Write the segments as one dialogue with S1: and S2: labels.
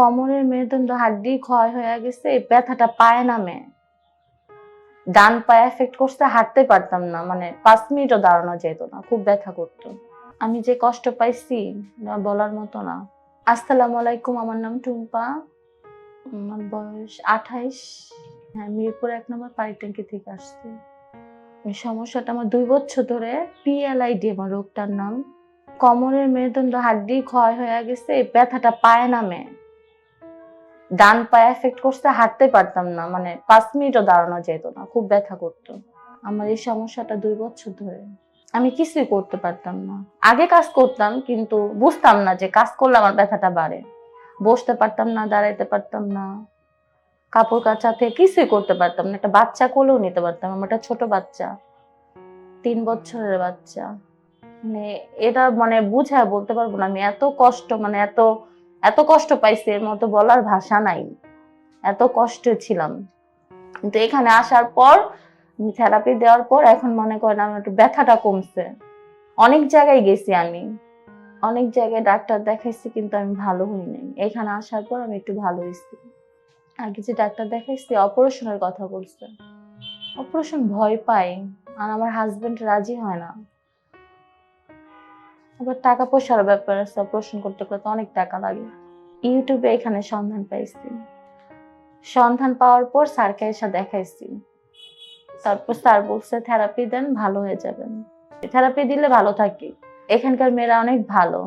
S1: কোমরের মেরুদণ্ড হাড্ডি ক্ষয় হয়ে গেছে ব্যথাটা পায়ে নামে ডান পায়ে এফেক্ট করছে, হাঁটতে পারতাম না মানে পাঁচ মিনিটও দাঁড়ানো যেত না, খুব ব্যথা করতো। আমি যে কষ্ট পাইছি বলার মতো না। আসসালামু আলাইকুম, আমার নাম টুম্পা। আমার বয়স আঠাইশ। হ্যাঁ মিরপুর এক নম্বর পানি ট্যাঙ্কি থেকে আসছি। সমস্যাটা আমার দুই বছর ধরে পিএলআইডি আমার রোগটার নাম। কমরের মেরুদণ্ড হাড্ডি ক্ষয় হয়ে গেছে ব্যথাটা পায়ে নামে ডান পায়ে এফেক্ট করছে, হাঁটতে পারতাম না। মানে পাঁচ মিনিটও দাঁড়ানো যেত না, খুব ব্যথা করতো। আমার এই সমস্যাটা দুই বছর ধরে। আমি কিছুই করতে পারতাম না। আগে কাজ করতাম, কিন্তু বুঝতাম না যে কাজ করলে আমার ব্যথাটা বাড়ে। বসতে পারতাম না, দাঁড়াইতে পারতাম না। কাপড় কাচা থেকে কিছুই করতে পারতাম না। একটা বাচ্চা কোলেও নিতে পারতাম, আমার একটা ছোট বাচ্চা। তিন বছরের বাচ্চা। মানে এটা মানে বুঝায় বলতে পারব না। আমি এত কষ্ট মানে এত এত কষ্ট পাইছি, এর মতো বলার ভাষা নাই। এত কষ্ট ছিলাম। কিন্তু এখানে আসার পর থেরাপি দেওয়ার পর এখন মনে করেন আমার একটু ব্যথাটা কমছে। অনেক জায়গায় গেছি আমি। অনেক জায়গায় ডাক্তার দেখাইছি, কিন্তু আমি ভালো হই নাই। এখানে আসার পর আমি একটু ভালো হয়েছি আগে যে ডাক্তার দেখাইছি, অপারেশনের কথা বলছে। অপারেশন ভয় পাই আর আমার হাজবেন্ড রাজি হয় না। আবার টাকা পয়সার ব্যাপার আছে অপারেশন করতে করতে অনেক টাকা লাগে। ইউটিউবে এখানে সন্ধান পাইছি। সন্ধান পাওয়ার পর স্যারকে এসে দেখাইছি। তারপর স্যার বলছে থেরাপি দেন, ভালো হয়ে যাবেন। থেরাপি দিলে ভালো থাকি। এখানকার মেয়েরা অনেক ভালো।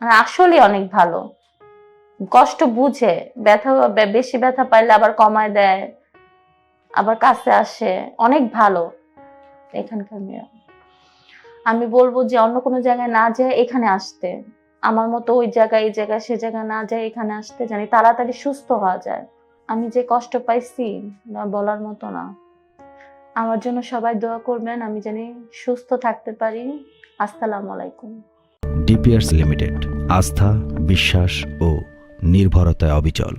S1: মানে আসলে অনেক ভালো। কষ্ট বুঝে, ব্যথা বেশি ব্যথা পাইলে আবার কমায় দেয়, আবার কাছে আসে। অনেক ভালো এখানকার মেয়েরা। আমি বলব যে অন্য কোনো জায়গায় না যায় এখানে আসতে। আমার মতো ওই জায়গায়, এই জায়গায়, সে জায়গায় না যায় এখানে আসতে জানি, তাড়াতাড়ি সুস্থ হওয়া যায়। আমি যে কষ্ট পাইছি না বলার মতো না। আমার জন্য সবাই দোয়া করবেন, আমি জানি সুস্থ থাকতে পারি। আসসালামু আলাইকুম।
S2: ডিপিআরস লিমিটেড, আস্থা, বিশ্বাস ও নির্ভরতায় অবিচল।